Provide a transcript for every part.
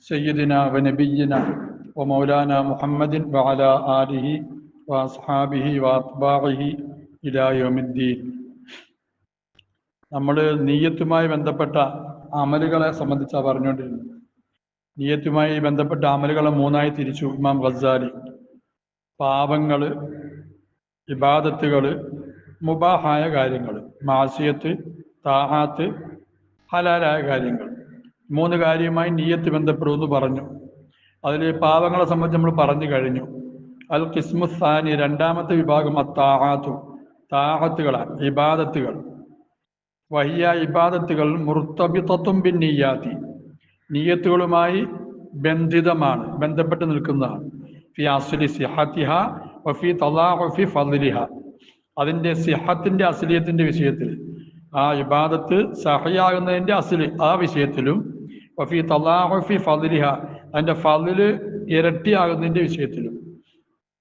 سيدنا ونبينا ومولانا محمد وعلى آله وأصحابه وأتباعه إلى يوم الدين നമ്മൾ നീയത്തുമായി ബന്ധപ്പെട്ട അമലുകളെ സംബന്ധിച്ചാണ് പറഞ്ഞുകൊണ്ടിരുന്നത് നീയത്തുമായി ബന്ധപ്പെട്ട അമലുകളെ മൂന്നായി തിരിച്ചു ഇമാം ഗസാലി പാപങ്ങൾ ഇബാദത്തുകൾ മുബാഹായ കാര്യങ്ങൾ മാസിയത്ത് താഹാത്ത് ഹലാലായ കാര്യങ്ങൾ മൂന്ന് കാര്യമായി നീയത്ത് ബന്ധപ്പെടുമെന്ന് പറഞ്ഞു. അതിൽ പാപങ്ങളെ സംബന്ധിച്ച് നമ്മൾ പറഞ്ഞു കഴിഞ്ഞു. അൽ കിസ്മുസാനി രണ്ടാമത്തെ വിഭാഗം അത്താഹാത്തു താഹത്തുകളാണ് ഇബാദത്തുകൾ. വഹിയ ഇബാദത്തുകൾ മുർത്തബിത്തത്തും ബിൻ നീയാത്തി. നീയത്തുകളുമായി ബന്ധിതമാണ് ബന്ധപ്പെട്ട് നിൽക്കുന്നതാണ്. ഫി അസ്ലി സിഹത്തിഹ വഫി തലാഹി ഫലിഹ അതിന്റെ സിഹത്തിന്റെ അസ്ലിയത്തിന്റെ വിഷയത്തിൽ ആ ഇബാദത്ത് സഹയാകുന്നതിന്റെ അസ്ലി ആ വിഷയത്തിലും വഫി തലാഹുഫി ഫലിഹ അതിന്റെ ഫലിൽ ഇരട്ടിയാകുന്നതിന്റെ വിഷയത്തിലും.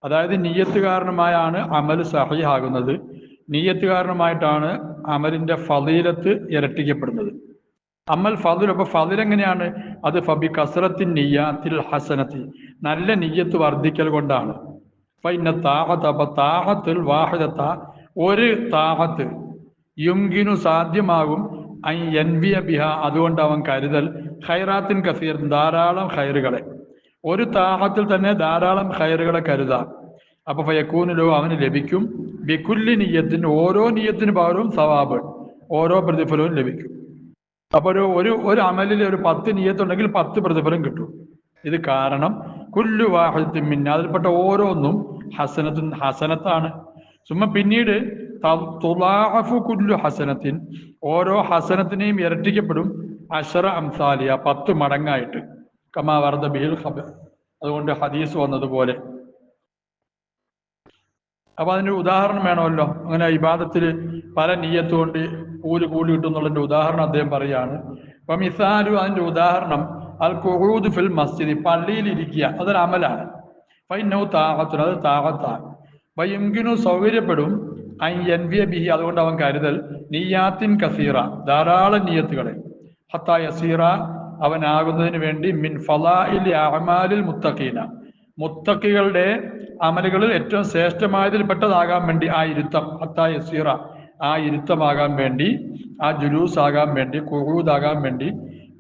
അതായത് നീയത്ത് കാരണമായാണ് അമൽ സഹിയാകുന്നത് നീയത്ത് കാരണമായിട്ടാണ് അമലിന്റെ ഫലീലത്ത് ഇരട്ടിക്കപ്പെടുന്നത്. അമൽ ഫതിൽ അപ്പൊ ഫതിൽ എങ്ങനെയാണ്? അത് ഫബി കസറത്തിൻ നീയത്തിൽ ഹസനത്തിൽ നല്ല നിയ്യത്ത് വർദ്ധിക്കൽ കൊണ്ടാണ്. ഫൈന താഹത്ത് അപ്പൊ താഹത്തിൽ വാഹിദത്ത ഒരു താഹത്ത് യുങ്കിനു സാധ്യമാകും ബിഹ അതുകൊണ്ട് അവൻ കരുതൽ. ഖൈറാത്തിൻ കസീർ ധാരാളം ഖൈറുകളെ. ഒരു താഹത്തിൽ തന്നെ ധാരാളം ഖൈറുകളെ കരുതാം. അപ്പൊ ഫയക്കൂനിലോ അവന് ലഭിക്കും. ബിക്കുല്ലി നീയത്തിന് ഓരോ നീയത്തിന് പകരവും സവാബ് ഓരോ പ്രതിഫലവും ലഭിക്കും. അപ്പൊ ഒരു ഒരു ഒരു അമലിൽ ഒരു പത്ത് നീയത്തുണ്ടെങ്കിൽ പത്ത് പ്രതിഫലം കിട്ടും. ഇത് കാരണം കുല്ലു വാഹത്തിൻ മിന്ന അതിൽപ്പെട്ട ഓരോന്നും ഹസനത്തിൻ ഹസനത്താണ്. ചുമ്മ പിന്നീട് കുല്ലു ഹസനത്തിൻ ഓരോ ഹസനത്തിനെയും ഇരട്ടിക്കപ്പെടും. അഷറ അംസാലിയ പത്ത് മടങ്ങായിട്ട്. കമാ വർദ്ധ ബിഹിൽ ഹബ് അതുകൊണ്ട് ഹദീസ് വന്നതുപോലെ. അപ്പൊ അതിന് ഉദാഹരണം വേണമല്ലോ. അങ്ങനെ ഇബാദത്തിൽ പല നീയത്ത് കൊണ്ട് കൂലി കൂലി കിട്ടുന്നുള്ളതിന്റെ ഉദാഹരണം അദ്ദേഹം പറയാണ് അപ്പൊ മിസാലു അതിന്റെ ഉദാഹരണം അൽ കുഹൂദ് ഫിൽ മസ്ജിദ് പള്ളിയിൽ ഇരിക്കുക അതൊരു അമലാണ്. ഫൈനൗ താഹത്തുൻ അത് താഹത്താണ് വയുങ്കിനു സൗകര്യപ്പെടും ഐ വി ബിഹി അതുകൊണ്ട് അവൻ കരുതൽ നീയാത്തിൻ കസീറ ധാരാളം നീയത്തുകളെ. ഹത്താ യസീറ അവനാകുന്നതിന് വേണ്ടി മിൻ ഫലാഇൽ അഹമാലിൽ മുത്തഖീന. മുത്തക്കികളുടെ അമലുകളിൽ ഏറ്റവും ശ്രേഷ്ഠമായതിൽ പെട്ടതാകാൻ വേണ്ടി ആ ഇരുത്തം ഹത്താ യസീറ ആ ഇരുത്തമാകാൻ വേണ്ടി ആ ജുലൂസ് ആകാൻ വേണ്ടി കുഴൂതാകാൻ വേണ്ടി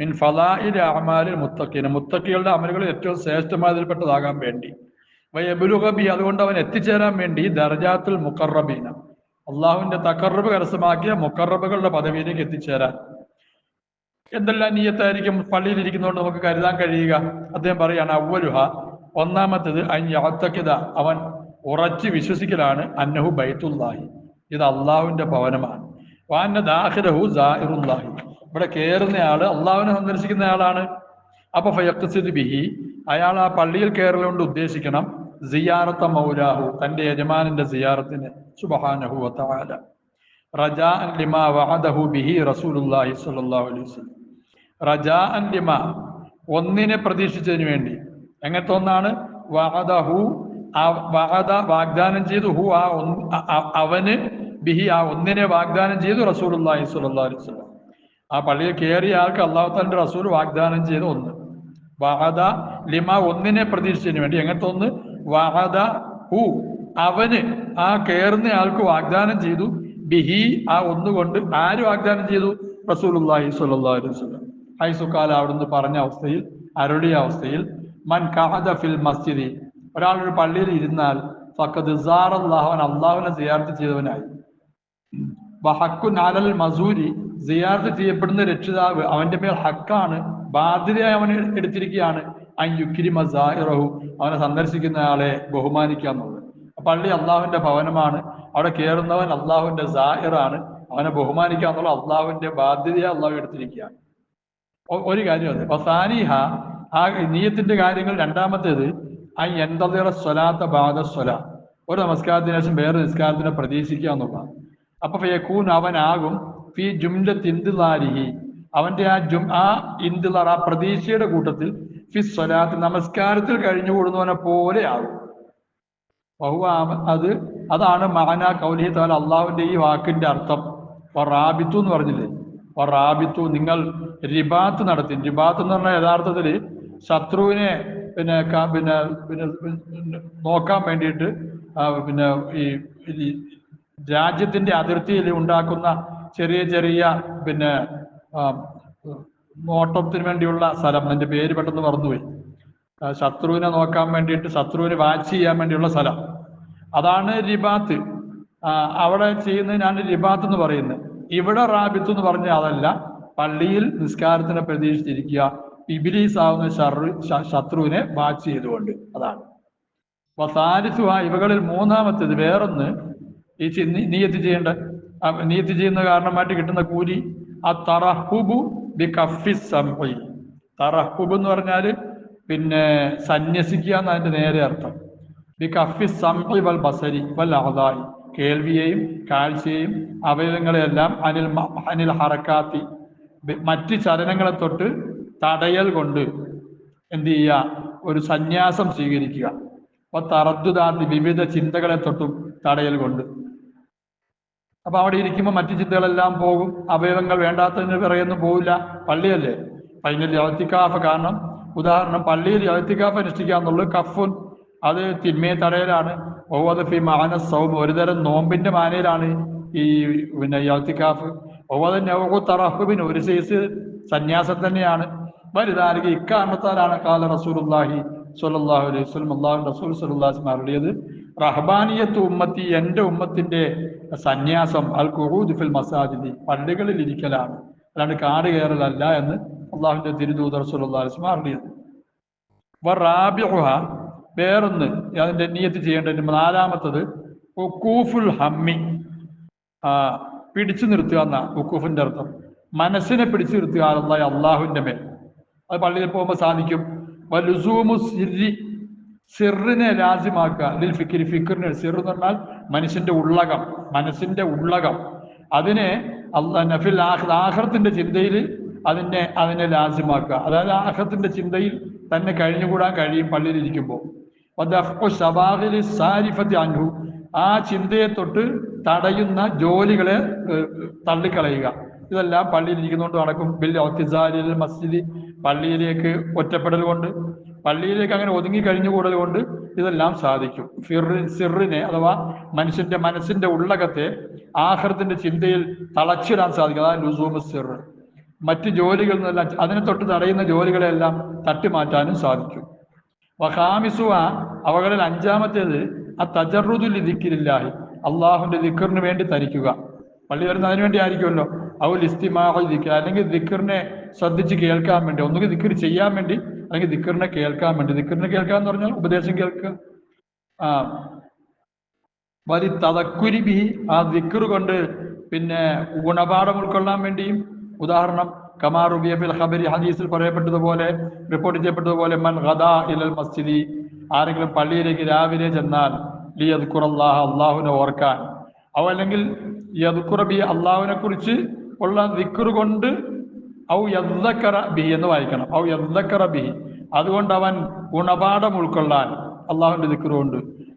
മിൻ ഫലാഇൽ അഹമാലിൽ മുത്തഖീന. മുത്തക്കികളുടെ അമലുകളിൽ ഏറ്റവും ശ്രേഷ്ഠമായതിൽ പെട്ടതാകാൻ വേണ്ടി. വയബുലുഹബി അതുകൊണ്ട് അവൻ എത്തിച്ചേരാൻ വേണ്ടി ദർജാത്തുൽ മുക്കറബീന അള്ളാഹുവിന്റെ തക്കറബ് കരസ്ഥമാക്കിയ മുക്കറബുകളുടെ പദവിയിലേക്ക് എത്തിച്ചേരാൻ. എന്തെല്ലാം നീയത്തായിരിക്കും പള്ളിയിൽ ഇരിക്കുന്നതുകൊണ്ട് നമുക്ക് കരുതാൻ കഴിയുക? അദ്ദേഹം പറയാണ് അവലുഹ ഒന്നാമത്തത് അഞ്ഞത്തക്കിത അവൻ ഉറച്ച് വിശ്വസിക്കലാണ് അന്നഹു ബൈത്തുല്ലാഹി. ഇത് അള്ളാഹുവിന്റെ ഭവനമാണ്. വാന്ന ദാഹിരഹു ജാഹിറുല്ലാഹി ഇവിടെ കയറുന്നയാൾ അള്ളാഹുവിനെ സന്ദർശിക്കുന്ന ആളാണ്. അപ്പൊ ഫയക്സിദ് ബിഹി. അയാൾ ആ പള്ളിയിൽ കയറലുകൊണ്ട് ഉദ്ദേശിക്കണം സിയാറത്ത മൗലാഹു. തന്റെ യജമാനന്റെ സിയാറത്തിന്. സുബഹാനഹു വതആല റജാ ലിമാ വഅദഹു ബിഹി റസൂലുള്ളാഹി സ്വല്ലല്ലാഹു അലൈഹി വസല്ലം. റജാഅൻ ലിമാ ഒന്നിനെ പ്രതീക്ഷിച്ചതിന് വേണ്ടി. എങ്ങനത്തെ ഒന്നാണ്? വഅദഹു ആ വാഹദ വാഗ്ദാനം ചെയ്തു. ഹു ആ അവന് ബിഹി ആ ഒന്നിനെ വാഗ്ദാനം ചെയ്തു സ്വല്ലല്ലാഹു അലൈഹി വസല്ലം. ആ പള്ളിയിൽ കയറിയ ആൾക്ക് അള്ളാഹു തന്റെ റസൂൽ വാഗ്ദാനം ചെയ്ത ഒന്ന്. വഹദ ലിമ ഒന്നിനെ പ്രതീക്ഷിച്ചതിന് വേണ്ടി. എങ്ങനത്തെ ഒന്ന്? വഹദ ഹു അവന് ആ കയറുന്ന ആൾക്ക് വാഗ്ദാനം ചെയ്തു. ബിഹി ആ ഒന്നുകൊണ്ട് ആര് വാഗ്ദാനം ചെയ്തു? സ്വല്ലല്ലാഹു അലൈഹി വസല്ലം. ഹൈസുക്കാല അവിടുന്ന് പറഞ്ഞ അവസ്ഥയിൽ അരുളിയ അവസ്ഥയിൽ മൻ കഹദ ഫിൽ മസ്ജിദി ഒരാൾ ഒരു പള്ളിയിൽ ഇരുന്നാൽ ഫക്കത് അള്ളാഹുൻ അള്ളാഹുവിനെ സിയാർത്ത് ചെയ്തവനായി ഹക്കു നാലൽ മസൂരി സിയാർത്ത് ചെയ്യപ്പെടുന്ന രക്ഷിതാവ് അവന്റെ മേൽ ഹക്കാണ് ബാധ്യതയായി അവൻ എടുത്തിരിക്കുകയാണ്. അൻ യുക്കിരി മസാഹിറഹു അവനെ സന്ദർശിക്കുന്ന ആളെ ബഹുമാനിക്കുക എന്നുള്ളത്. പള്ളി അള്ളാഹുവിന്റെ ഭവനമാണ്. അവിടെ കയറുന്നവൻ അള്ളാഹുവിന്റെ സാഹിറാണ് അവനെ ബഹുമാനിക്കുക എന്നുള്ള അള്ളാഹുവിന്റെ ബാധ്യതയെ അള്ളാഹു എടുത്തിരിക്കുകയാണ്. ഒരു കാര്യം അത് ഫസാനിഹ ആ നീയത്തിന്റെ കാര്യങ്ങൾ രണ്ടാമത്തേത് ആ എന്തതയുടെ സ്വലാത്ത ബാധ സ്വല. ഒരു നമസ്കാരത്തിന് ശേഷം വേറെ നിസ്കാരത്തിനെ പ്രതീക്ഷിക്കുക എന്നുള്ളതാണ്. അപ്പൊ ഫയക്കൂൻ അവനാകും ഫി ജുംല തിന്തുലാരിഹി അവന്റെ ആ ജും ആ ഇന്തിലാർ ആ പ്രതീക്ഷയുടെ കൂട്ടത്തിൽ ഫി സ്വലാത്ത് നമസ്കാരത്തിൽ കഴിഞ്ഞുകൂടുന്നവനെ പോലെ ആകും അത് അതാണ് മാന കൗലി താല അള്ളാഹുവിന്റെ ഈ വാക്കിന്റെ അർത്ഥം. റാബിത്തു എന്ന് പറഞ്ഞില്ലേ? റാബിത്തു നിങ്ങൾ റിബാത്ത് നടത്തി. റിബാത്ത് എന്ന് പറഞ്ഞാൽ യഥാർത്ഥത്തിൽ ശത്രുവിനെ പിന്നെ പിന്നെ പിന്നെ നോക്കാൻ വേണ്ടിയിട്ട് പിന്നെ ഈ രാജ്യത്തിന്റെ അതിർത്തിയിൽ ഉണ്ടാക്കുന്ന ചെറിയ ചെറിയ പിന്നെ നോട്ടത്തിന് വേണ്ടിയുള്ള സ്ഥലം. എന്റെ പേര് പെട്ടെന്ന് മറന്നുപോയി. ശത്രുവിനെ നോക്കാൻ വേണ്ടിയിട്ട് ശത്രുവിനെ വാച്ച് ചെയ്യാൻ വേണ്ടിയുള്ള സ്ഥലം. അതാണ് റിബാത്ത് അവിടെ അവിടെ ഞാൻ റിബാത്ത് എന്ന് പറയുന്നത്. ഇവിടെ റാബിത്ത് എന്ന് പറഞ്ഞാൽ അതല്ല പള്ളിയിൽ നിസ്കാരത്തിനെ പ്രതീക്ഷിച്ചിരിക്കുക. ഇബിലീസ് ആവുന്ന ഷറു ശത്രുവിനെ വാച്ച് ചെയ്തുകൊണ്ട്. അതാണ്. അപ്പൊ സാരിസുഹ ഇവകളിൽ മൂന്നാമത്തേത്. വേറൊന്ന് ഈ നീയത്ത് ചെയ്യേണ്ട? നീയത്ത് ചെയ്യുന്ന കാരണമായിട്ട് കിട്ടുന്ന കൂലി? ആ തറഹുബു ബി കഫി സംഹി. തറഹുബ് എന്ന് പറഞ്ഞാൽ പിന്നെ സന്യസിക്കുക എന്നതിന്റെ നേരെ അർത്ഥം. ബി കഫി സംഹി വൽ ബസരി വൽ അഹദായി. കേൾവിയെയും കാഴ്ചയെയും അവയവങ്ങളെയെല്ലാം അനിൽ അനിൽ ഹറക്കാത്തി. മറ്റ് ചലനങ്ങളെ തൊട്ട് തടയൽ കൊണ്ട് എന്ത് ചെയ്യുക? ഒരു സന്യാസം സ്വീകരിക്കുക. അപ്പൊ തറദ്ദുദാത്തി വിവിധ ചിന്തകളെ തൊട്ടും തടയൽ കൊണ്ട്. അപ്പൊ അവിടെ ഇരിക്കുമ്പോൾ മറ്റു ചിന്തകളെല്ലാം പോകും. അവയവങ്ങൾ വേണ്ടാത്തതിന് പിറയൊന്നും പോവില്ല. പള്ളിയല്ലേ? ഫൈനൽ യവത്തിക്കാഫ് കാരണം ഉദാഹരണം പള്ളിയിൽ യവത്തിക്കാഫ് അനുഷ്ഠിക്കുക എന്നുള്ളത് കഫുൻ അത് തിന്മയെ തടയലാണ്. ഓവത് ഫി മാന സൗം ഒരുതരം നോമ്പിന്റെ മാനയിലാണ് ഈ പിന്നെ യവത്തിക്കാഫ് ഓവത് നവകു തറഹുബിൻ ഒരു സൈസ് സന്യാസം തന്നെയാണ്. വലുതാരിക ഇക്കാരണത്താലാണ് കാല റസൂലുള്ളാഹി സ്വല്ലല്ലാഹു അലൈഹി വസല്ലം അള്ളാഹു റസൂൽ വസല്ലം അരുളിയത് റഹ്ബാനിയത്ത് ഉമ്മത്തി എന്റെ ഉമ്മത്തിന്റെ സന്യാസം അൽ ഖുറൂദ് ഫിൽ മസാജിദി പള്ളികളിൽ ഇരിക്കലാണ്. അല്ലാണ്ട് കാട് കയറലല്ല എന്ന് അള്ളാഹുവിന്റെ തിരുദൂതർ അരുളിയത് വറാബിഉഹ വേറൊന്ന് അതിന്റെ നീയത്ത് ചെയ്യേണ്ടതിന് നാലാമത്തത് ഒക്കൂഫുൽ ഹമ്മി. പിടിച്ചു നിർത്തുക എന്ന ഒക്കൂഫിന്റെ അർത്ഥം. മനസ്സിനെ പിടിച്ചു നിർത്തുക അല്ലാഹ് അള്ളാഹുവിന്റെ മേൽ. അത് പള്ളിയിൽ പോകുമ്പോൾ സാധിക്കും. വലുസൂമു സിരി. സിറിനെ രാജ്യമാക്കുക അതിൽ ഫിക്കിരി ഫിക്കറിന് സിർ എന്ന് പറഞ്ഞാൽ മനുഷ്യന്റെ ഉള്ളകം മനസ്സിന്റെ ഉള്ളകം. അതിനെ അള്ളാ നഫിൽ ആഹ് ആഹ്റത്തിന്റെ ചിന്തയിൽ അതിനെ അതിനെ രാജ്യമാക്കുക അതായത് ആഹ്റത്തിന്റെ ചിന്തയിൽ തന്നെ കഴിഞ്ഞുകൂടാൻ കഴിയും പള്ളിയിൽ അൻഹു. ആ ചിന്തയെ തൊട്ട് തടയുന്ന ജോലികളെ തള്ളിക്കളയുക. ഇതെല്ലാം പള്ളിയിൽ ഇരിക്കുന്നതുകൊണ്ട് നടക്കും. ബിൽ ഒത്തിസാലിൽ മസ്ജിദ് പള്ളിയിലേക്ക് ഒറ്റപ്പെടൽ കൊണ്ട് പള്ളിയിലേക്ക് അങ്ങനെ ഒതുങ്ങി കഴിഞ്ഞു കൂടൽ കൊണ്ട് ഇതെല്ലാം സാധിക്കും. ഫിറി സിറിനെ അഥവാ മനുഷ്യന്റെ മനസ്സിന്റെ ഉള്ളകത്തെ ആഹൃത്തിന്റെ ചിന്തയിൽ തളച്ചിടാൻ സാധിക്കും. അതാണ് ലുസൂമ സിർ. മറ്റ് ജോലികളിൽ നിന്നെല്ലാം അതിനെ തൊട്ട് തടയുന്ന ജോലികളെല്ലാം തട്ടിമാറ്റാനും സാധിക്കും. വഹാമിസുവ അവകളിൽ അഞ്ചാമത്തേത് ആ തജറുദുൽ ദിക്കിരില്ലാഹി അള്ളാഹുന്റെ ദിക്കറിന് വേണ്ടി തരിക്കുക. പള്ളി വരുന്ന അതിനു വേണ്ടി ആയിരിക്കുമല്ലോ? അവൽ ഇസ്തിമാഹു ദിക്കർ അല്ലെങ്കിൽ ദിക്കറിനെ ശ്രദ്ധിച്ച് കേൾക്കാൻ വേണ്ടി ഒന്നുകിൽ ദിക്കർ ചെയ്യാൻ വേണ്ടി അല്ലെങ്കിൽ ദിക്കറിനെ കേൾക്കാൻ വേണ്ടി. ദിക്കറിനെ കേൾക്കാൻ എന്ന് പറഞ്ഞാൽ ഉപദേശം കേൾക്കുക. ആ. വലി തതക്കുരി ബി ആ ദിക്കർ കൊണ്ട് പിന്നെ ഗുണപാഠം ഉൾക്കൊള്ളാൻ വേണ്ടിയും ഉദാഹരണം ഖബരി ഹദീസിൽ പറയപ്പെട്ടതുപോലെ റിപ്പോർട്ട് ചെയ്യപ്പെട്ടതുപോലെ മൻ ഗദാ ഇലൽ മസ്ജിദി ആരെങ്കിലും പള്ളിയിലേക്ക് രാവിലെ ചെന്നാൽ ലി യദ്കുർ അള്ളാഹുവിനെ ഓർക്കാൻ. അവ അല്ലെങ്കിൽ അള്ളാഹുവിനെ കുറിച്ച് ഉള്ള ദിക്കർ കൊണ്ട് ഔ യദ്ദക്കറ ബി എന്ന് വായിക്കണം. ഔ യദ്ദക്കറ ബി. അതുകൊണ്ട് അവൻ ഗുണപാഠം ഉൾക്കൊള്ളാൻ അള്ളാഹുവിന്റെ ദിക്കർ കൊണ്ട്.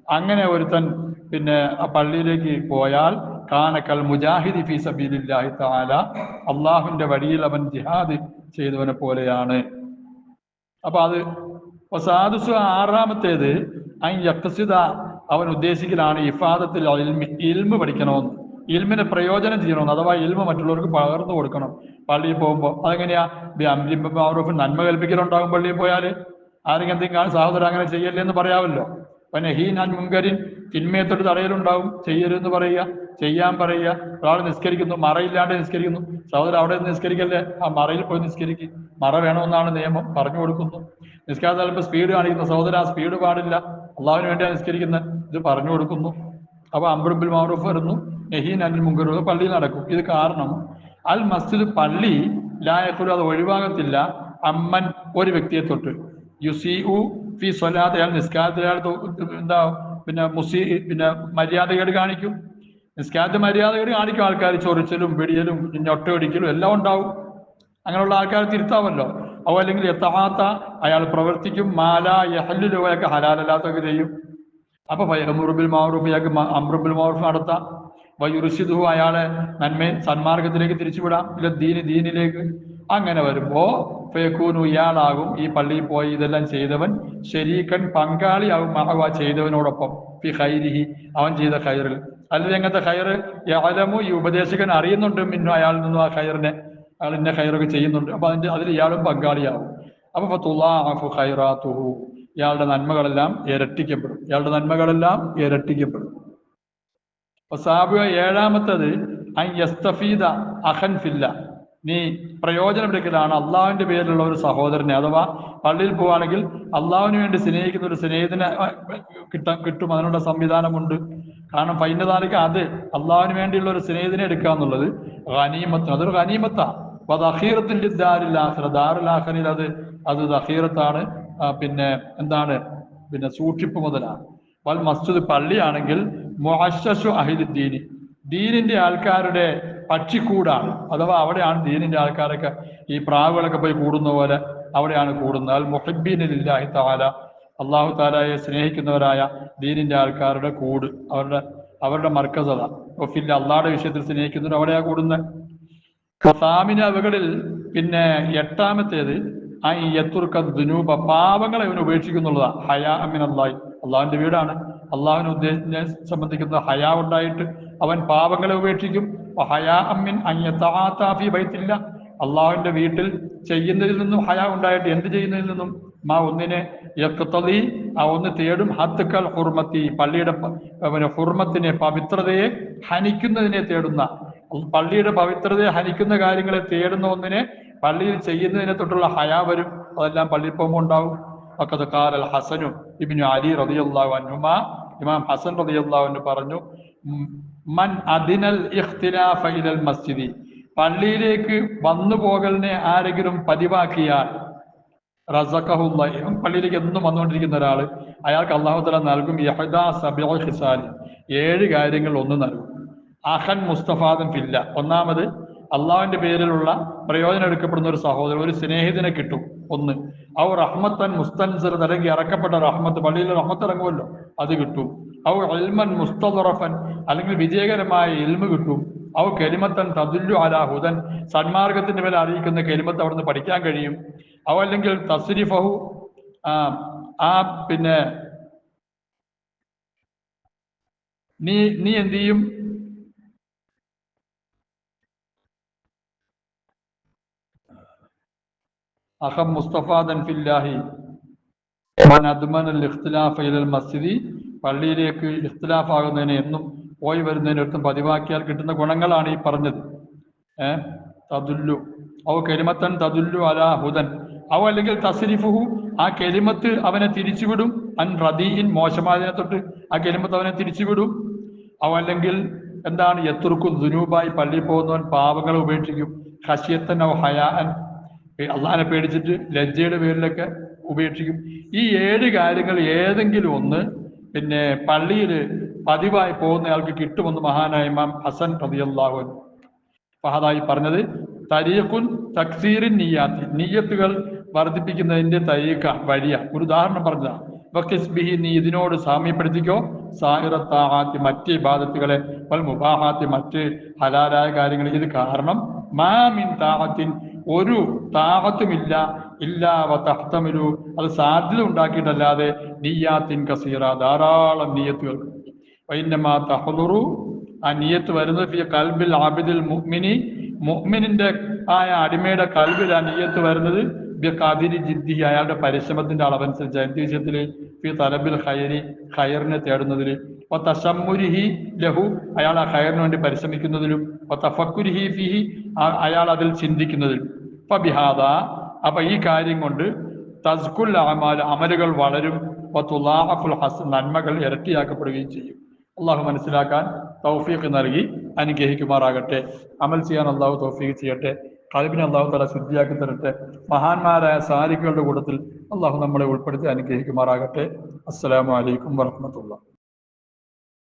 അങ്ങനെ ഒരുത്തൻ പിന്നെ ആ പള്ളിയിലേക്ക് പോയാൽ കാനക്കൽ മുജാഹിദി ഫി സബീലില്ലാഹി തആല അള്ളാഹുവിന്റെ വഴിയിൽ അവൻ ജിഹാദ് ചെയ്തവനെ പോലെയാണ്. അപ്പൊ അത് സാധുസു ആറാമത്തേത് അൻ യക്തസിത അവൻ ഉദ്ദേശിക്കലാണ് ഇഫാദത്തിൽ ഇൽമ പഠിക്കണമെന്ന് ഇൽമിനെ പ്രയോജനം ചെയ്യണമെന്ന് അഥവാ ഇൽമ മറ്റുള്ളവർക്ക് പകർന്നു കൊടുക്കണം. പള്ളിയിൽ പോകുമ്പോൾ അതെങ്ങനെയാ? മാറൂഫ് നന്മ കൽപ്പിക്കലുണ്ടാകും പള്ളിയിൽ പോയാൽ ആരെങ്കിലും എന്തെങ്കിലും സഹോദരൻ അങ്ങനെ ചെയ്യല്ലേ എന്ന് പറയാമല്ലോ. ഞാൻ മുൻകരിൻ തിന്മയെ തൊട്ട് തടയലുണ്ടാവും. ചെയ്യരുതെന്ന് പറയുക ചെയ്യാൻ പറയുക. ഒരാൾ നിസ്കരിക്കുന്നു മറയില്ലാണ്ട് നിസ്കരിക്കുന്നു. സഹോദരൻ അവിടെ നിസ്കരിക്കല്ലേ? ആ മറയിൽ പോയി നിസ്കരിക്കുക മറ വേണമെന്നാണ് നിയമം പറഞ്ഞു കൊടുക്കുന്നു. നിസ്കാരത്തിൽ അല്പം സ്പീഡ് കാണിക്കുന്ന. സഹോദരൻ ആ സ്പീഡ് പാടില്ല. അള്ളാഹുവിന് വേണ്ടിയാണ് നിസ്കരിക്കുന്നത്. ഇത് പറഞ്ഞു കൊടുക്കുന്നു. അപ്പൊ അംബുബിൽ മാറൂഫ് വരുന്നു. നെഹീൻ അനിൽ മുങ്കരു പള്ളിയിൽ നടക്കും. ഇത് കാരണം അൽ മസ്ജിദ് പള്ളി ലായക്കുരു അത് ഒഴിവാകത്തില്ല അമ്മൻ ഒരു വ്യക്തിയെ തൊട്ട്. യുസി ഫി സ്വലാത്ത് അയാൾ നിസ്കാരത്തിൽ അയാൾ എന്താ പിന്നെ മുസി പിന്നെ മര്യാദകേട് കാണിക്കും. നിസ്കാരത്തിൽ മര്യാദകേട് കാണിക്കും ആൾക്കാർ ചൊറിച്ചലും പിടിയലും ഞൊട്ടയൊടിക്കലും എല്ലാം ഉണ്ടാവും. അങ്ങനെയുള്ള ആൾക്കാർ തിരുത്താമല്ലോ. അവ അല്ലെങ്കിൽ എത്താത്ത അയാൾ പ്രവർത്തിക്കും. മാല യഹല്ലു യഹല്ലുലൊക്കെ ഹലാലല്ലാത്തൊക്കെ ചെയ്യും. അപ്പൊ അമുറുബിൽ മാറൂഫ് ഇയാൾക്ക് അമ്രുബിൽ മാറൂഫ് നടത്താം. വയുറുഷിദു അയാളെ നന്മ സന്മാർഗത്തിലേക്ക് തിരിച്ചുവിടാം. ഇല്ല ദീന് ദീനിലേക്ക് അങ്ങനെ വരുമ്പോ ഫേക്കൂനു ഇയാളാകും ഈ പള്ളിയിൽ പോയി ഇതെല്ലാം ചെയ്തവൻ. ശരീക്കൻ പങ്കാളിയാകും മഹവ ചെയ്തവനോടൊപ്പം. ഫി ഹൈരിഹി അവൻ ചെയ്ത ഹൈറിൽ അല്ലെങ്കിൽ എങ്ങനത്തെ ഹൈറ് യാലമു ഈ ഉപദേശകൻ അറിയുന്നുണ്ട് മിന്നു അയാളിൽ നിന്നും ആ ഹൈറിനെ അയാൾ ഇന്ന ഹൈറൊക്കെ ചെയ്യുന്നുണ്ട്. അപ്പൊ അതിന്റെ അതിൽ ഇയാളും പങ്കാളിയാവും. അപ്പൊ തുലാഫു ഹൈറാ തുഹു ഇയാളുടെ നന്മകളെല്ലാം ഇരട്ടിക്കപ്പെടും. ഇയാളുടെ നന്മകളെല്ലാം ഇരട്ടിക്കപ്പെടും. അപ്പൊ സാബു ഏഴാമത്തത് അൻ യസ്തഫീദ അഹൻ ഫില്ല. നീ പ്രയോജനമെടുക്കലാണ് അള്ളാഹുവിന്റെ പേരിലുള്ള ഒരു സഹോദരനെ. അഥവാ പള്ളിയിൽ പോവാണെങ്കിൽ അള്ളാഹുവിന് വേണ്ടി സ്നേഹിക്കുന്ന ഒരു സ്നേഹത്തിന് കിട്ടാൻ കിട്ടും അതിനുള്ള സംവിധാനമുണ്ട്. കാരണം ഫൈനതാലിക്ക് അത് അള്ളാഹുവിന് വേണ്ടിയുള്ള ഒരു സ്നേഹത്തിനെ എടുക്കുക എന്നുള്ളത് ഖനീമത്ത് അതൊരു ഖനീമത്താ അപ്പൊ അത് അഹീറത്തിന്റെ ദാരുലാഖിറ ദാരുലാഹനിൽ അത് അത് അഹീറത്താണ് പിന്നെ എന്താണ്? പിന്നെ സൂക്ഷിപ്പ് മുതലാണ്. വൽ മസ്ജിദ് പള്ളിയാണെങ്കിൽ മുഹശു അഹിലുദ്ദീനി. ദീനിന്റെ ആൾക്കാരുടെ പക്ഷിക്കൂടാണ്. അഥവാ അവിടെയാണ് ദീനിന്റെ ആൾക്കാരൊക്കെ ഈ പ്രാവുകളൊക്കെ പോയി കൂടുന്ന പോലെ അവിടെയാണ് കൂടുന്നത്. അൽ മുഹബീനില്ലാഹി താല അള്ളാഹു താലയെ സ്നേഹിക്കുന്നവരായ ദീനിന്റെ ആൾക്കാരുടെ കൂട് അവരുടെ അവരുടെ മർക്കസത. ഒഫില്ല അള്ളാഹുടെ വിഷയത്തിൽ സ്നേഹിക്കുന്നവർ അവിടെയാണ് കൂടുന്നത്. സാമിനവകളിൽ പിന്നെ എട്ടാമത്തേത് ആ യത്തുർക്ക ദുനൂപ പാവങ്ങളെ ഇവന് ഉപേക്ഷിക്കുന്നുള്ളതാ. ഹയാ അമിൻ അള്ളാഹി അള്ളാഹുവിന്റെ വീടാണ്. അള്ളാഹുവിനെ ഉദ്ദേശിനെ സംബന്ധിക്കുന്ന ഹയാ ഉണ്ടായിട്ട് അവൻ പാവങ്ങളെ ഉപേക്ഷിക്കും. ഹയാ അമ്മിൻ അയ്യത്താഫി ബൈത്തില്ല. അള്ളാഹുവിന്റെ വീട്ടിൽ ചെയ്യുന്നതിൽ നിന്നും ഹയാ ഉണ്ടായിട്ട് എന്ത് ചെയ്യുന്നതിൽ നിന്നും? മാ ഒന്നിനെ യക്തലി ആ ഒന്ന് തേടും. ഹത്തുക്കൽ ഹുർമത്തി പള്ളിയുടെ പിന്നെ ഹുർമത്തിനെ പവിത്രതയെ ഹനിക്കുന്നതിനെ തേടുന്ന. പള്ളിയുടെ പവിത്രതയെ ഹനിക്കുന്ന കാര്യങ്ങളെ തേടുന്ന ഒന്നിനെ പള്ളിയിൽ ചെയ്യുന്നതിനെ തൊട്ടുള്ള ഹയാ വരും. അതെല്ലാം പള്ളിയിൽ പോകുമ്പോൾ ഉണ്ടാവും. വഖദ് ഖാല അൽ ഹസനു ഇബ്നു അലി റളിയല്ലാഹു അൻഹുമാ ഇമാം ഹസൻ അൻഹു പറഞ്ഞു മൻ അദിനൽ ഇഖ്തിലാഫ ഇലൽ മസ്ജിദി. പള്ളിയിലേക്ക് വന്നു പോകലിനെ ആരെങ്കിലും പതിവാക്കിയാൽ റസഖഹുല്ലാ പള്ളിയിലേക്ക് എന്നും വന്നുകൊണ്ടിരിക്കുന്ന ഒരാൾ അയാൾക്ക് തആല നൽകും യഹദാ സബിഅ ഖിസാൽ ഏഴ് കാര്യങ്ങൾ ഒന്ന് നൽകും. അഹൻ മുസ്തഫാദൻ ഫില്ല. ഒന്നാമത് അള്ളാഹുവിന്റെ പേരിലുള്ള പ്രയോജനം എടുക്കപ്പെടുന്ന ഒരു സഹോദരൻ ഒരു സ്നേഹിതനെ കിട്ടും. ഒന്ന് ഔ റഹ്മത്തൻ മുസ്തൻസർ അല്ലെങ്കിൽ ഇറക്കപ്പെട്ട റഹ്മത്ത് പള്ളിയിൽ റഹ്മത്ത് ഇറങ്ങുമല്ലോ അത് കിട്ടും. ഔ അൽമൻ മുസ്തറഫൻ അല്ലെങ്കിൽ വിജയകരമായ എൽമ് കിട്ടും. ഔ കെലിമത്തൻ തതുല്ലു അലാഹുദൻ സന്മാർഗത്തിന്റെ മേലെ അറിയിക്കുന്ന കെലിമത്ത് അവിടുന്ന് പഠിക്കാൻ കഴിയും. അവ അല്ലെങ്കിൽ തസ്രിഫഹു ആ പിന്നെ നീ നീ എന്ത് ചെയ്യും? അഹം മുസ്തഫാദൻ ഫില്ലാഹി മൻ അദ്മനൽ ഇഖ്തിലാഫ ഇലൽ മസ്ജിദി പള്ളിയിലേക്ക് ഇഖ്തിലാഫ് ആകുന്നതിനെ എന്നും പോയി വരുന്നതിനടുത്തും പതിവാക്കിയാൽ കിട്ടുന്ന ഗുണങ്ങളാണ് ഈ പറഞ്ഞത്. ഏ? തതുല്ലു ഔ കരിമത്തൻ തതുല്ലു അലാ ഹുദൻ. അവ അല്ലെങ്കിൽ തസ്രിഫുഹു. ആ കെലിമത്ത് അവനെ തിരിച്ചുവിടും. അൻ റദീൻ മോശമായതിനെ തൊട്ട് ആ കെലിമത്ത് അവനെ തിരിച്ചുവിടും. അവ അല്ലെങ്കിൽ എന്താണ്? യത്തുർക്കു ദുനൂബായി പള്ളിയിൽ പോകുന്നവൻ പാപങ്ങളെ ഉപേക്ഷിക്കും. ഹസിയത്തൻ ഔ ഹയാൻ അള്ളാഹിനെ പേടിച്ചിട്ട് ലജ്ജയുടെ പേരിലൊക്കെ ഉപേക്ഷിക്കും. ഈ ഏഴ് കാര്യങ്ങൾ ഏതെങ്കിലും ഒന്ന് പിന്നെ പള്ളിയിൽ പതിവായി പോകുന്നയാൾക്ക് കിട്ടുമെന്ന് മഹാനായ ഇമാം ഹസൻ റളിയല്ലാഹു അൻഹു ഫഹദായി പറഞ്ഞത് തരീഖുൻ തക്സീറിൻ നീയാത്തി നീയത്തുകൾ വർദ്ധിപ്പിക്കുന്നതിന്റെ തരീഖ വഴിയ. ഒരു ഉദാഹരണം പറഞ്ഞതാണ് വക്കിസ്ബിഹി നീ ഇതിനോട് സാമ്യപ്പെടുത്തിക്കോ. സാഹിറത്താഹാത്തി മറ്റ് ഇബാദത്തുകളെ വൽ മുബാഹാത്തി മറ്റ് ഹലാലായ കാര്യങ്ങൾ. ഇത് കാരണം മാമിൻ താഹത്തിൻ ഒരു താഹത്തുമില്ല ഇല്ലാ വ തഹ്തമിലു അത് സാധ്യത ഉണ്ടാക്കിയിട്ടല്ലാതെ നീയാത്തിൻ കസീറ ധാരാളം നീയത്തുകൾ വൈന്നമാ തഹലുറു ആ നീയത്ത് വരുന്നത് ഫിയ കൽബിൽ ആബിദിൽ മുഹ്മിനി മുഹ്മിനിന്റെ ആയ അടിമയുടെ കൽബിൽ ആ നീയത്ത് വരുന്നത് കതിരി ജിദ്ദി അയാളുടെ പരിശ്രമത്തിന്റെ അളവനുസരിച്ച് എന്ത് വിഷയത്തിൽ ഫി തലബിൽ ഖൈരി ഖൈറിനെ തേടുന്നതിൽ ഒ തശമ്മുരിഹി ലഹു. അയാൾ ആ ഖൈറിന് വേണ്ടി പരിശ്രമിക്കുന്നതിലും ഒ തഫക്കുരിഹി ഫിഹി. അയാൾ അതിൽ ചിന്തിക്കുന്നതിലും. ഫബിഹാദ അപ്പൊ ഈ കാര്യം കൊണ്ട് തസ്കുൽ അമാൽ അമലുകൾ വളരും. വ ഹസ് നന്മകൾ ഇരട്ടിയാക്കപ്പെടുകയും ചെയ്യും. അള്ളാഹു മനസ്സിലാക്കാൻ തൗഫീഖ് നൽകി അനുഗ്രഹിക്കുമാറാകട്ടെ. അമൽ ചെയ്യാൻ അള്ളാഹു തൗഫീഖ് ചെയ്യട്ടെ. കൽബിനെ അള്ളാഹു തല ശുദ്ധിയാക്കി തരട്ടെ. മഹാന്മാരായ സാരികളുടെ കൂട്ടത്തിൽ അള്ളാഹു നമ്മളെ ഉൾപ്പെടുത്തി അനുഗ്രഹിക്കുമാറാകട്ടെ. അസ്സലാമു അലൈക്കും വറഹമത്തുള്ള